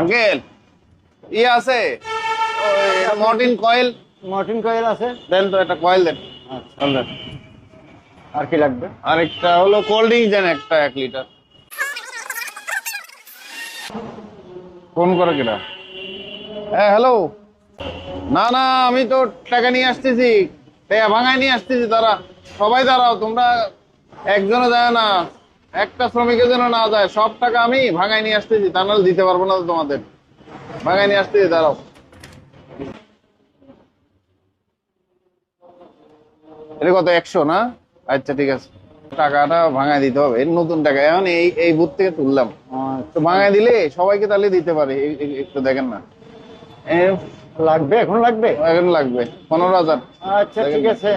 Uncle ইয়ে আছে? Mortein coil. Mortein coil আছে। দেন তো একটা কয়েল দেন। আচ্ছা আর কি লাগবে? আরেকটা হলো কোল্ড ড্রিঙ্ক দেন একটা এক লিটার ফোন করে কিনা? হ্যাঁ হ্যালো না না আমি তো টাকা নিয়ে আসতেছি। ভাঙায় নিয়ে আসতেছি তারা সবাই দাঁড়াও তোমরা একজনও যায় না। একটা শ্রমিকের জন্য না যায় সব টাকা আমি ভাঙায় নিয়ে আসতেছি তা নাহলে দিতে পারব না তোমাদের। ভাঙায় নিয়ে আসতেছি দাঁড়াও। এটা কত একশো না? আচ্ছা ঠিক আছে। টাকাটা ভাঙায় দিতে হবে নতুন টাকা। এখন এই এই বুথ থেকে তুললাম। তো ভাঙায় দিলে সবাইকে তাহলে দিতে পারে একটু দেখেন না। লাগবে এখন লাগবে? এখন লাগবে পনেরো হাজার। আচ্ছা ঠিক আছে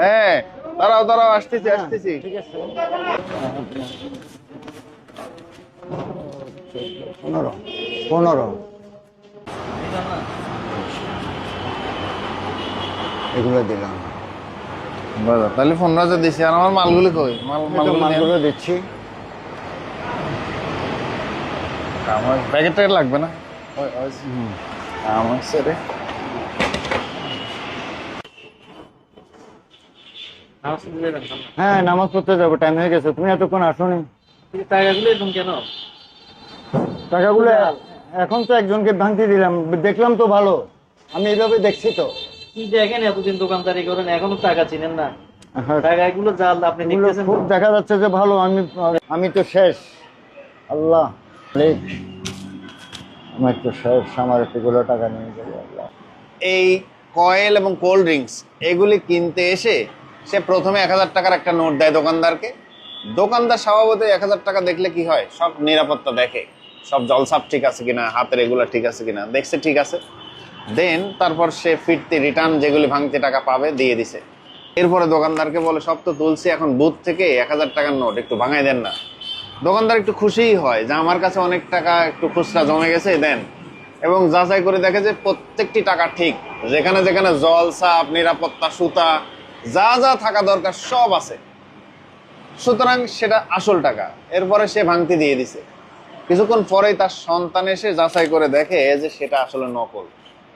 হ্যাঁ। দাঁড়াও দাঁড়াও আসতেছি আসতেছি। ঠিক আছে। পনেরো পনেরো। এগুলো দিলাম। তাহলে পনেরো হাজার দিছি। আর আমার মালগুলি কই? মাল মালগুলো দিচ্ছি। আমার প্যাকেট লাগবে না? আমার সেরে হ্যাঁ নামাজ পড়তে যাব টাইম হয়ে গেছে তুমি এতক্ষণ আসোনি। টাকাগুলো এরকম কেন? টাকাগুলো এখন তো একজনকে ভাঙতে দিলাম দেখলাম তো ভালো আমি এইভাবে দেখছি তো। কি দেখেন এতদিন দোকানদারি করেন এখনও টাকা চিনেন না। হ্যাঁ, টাকাগুলো জাল আপনি এগুলো দেখতেছেন। খুব দেখা যাচ্ছে যে ভালো আমি আমি তো শেষ। আল্লাহ। আমার তো শেষ আমার এতগুলো টাকা নিয়ে যাবে আল্লাহ। এই কয়েল এবং কোল্ড ড্রিঙ্কস এগুলি কিনতে এসে সে প্রথমে এক হাজার টাকার একটা নোট দেয় দোকানদারকে। দোকানদার স্বভাবতই এক হাজার টাকা দেখলে কি হয়? সব নিরাপত্তা দেখে। সব জলসাপ ঠিক আছে কিনা, হাতের এগুলো ঠিক আছে কিনা, দেখছে ঠিক আছে। দেন তারপর সে ফিরতি রিটার্ন যেগুলি ভাঙতে টাকা পাবে দিয়ে দিছে। এরপরে দোকানদারকে বলে, সব তো তুলছি, এখন বুথ থেকে এক হাজার টাকার নোট একটু ভাঙাই দেন না। দোকানদার একটু খুশিই হয়, যে আমার কাছে অনেক টাকা, একটু খুচরা জমে গেছে, দেন। এবং যাচাই করে দেখে যে প্রত্যেকটি টাকা ঠিক। যেখানে যেখানে জল সাপ নিরাপত্তা, সুতা যা যা থাকা দরকার সব আছে। সুতরাং সেটা আসল টাকা। এরপরে সে ভাঙতি দিয়ে দিছে। কিছুক্ষণ পরেই তার সন্তান এসে যাচাই করে দেখে যে সেটা আসলে নকল।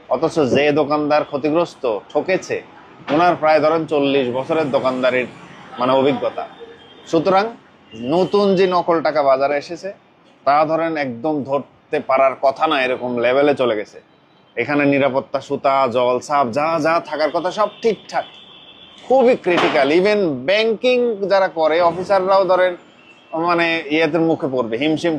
অথচ যে দোকানদার ক্ষতিগ্রস্ত ঠকেছে, ওনার প্রায় ধরেন চল্লিশ বছরের দোকানদারির মানে অভিজ্ঞতা। সুতরাং নতুন যে নকল টাকা বাজারে এসেছে, তা ধরেন একদম ধরতে পারার কথা না, এরকম লেভেলে চলে গেছে। এখানে নিরাপত্তা, সুতা, জল, সাপ, যা যা থাকার কথা সব ঠিকঠাক। খুবই ক্রিটিক্যাল ইভেন ব্যাংকিং যারা করে অফিসাররাও ধরেন মানে ইয়েদের মুখে পড়বে হিমশিম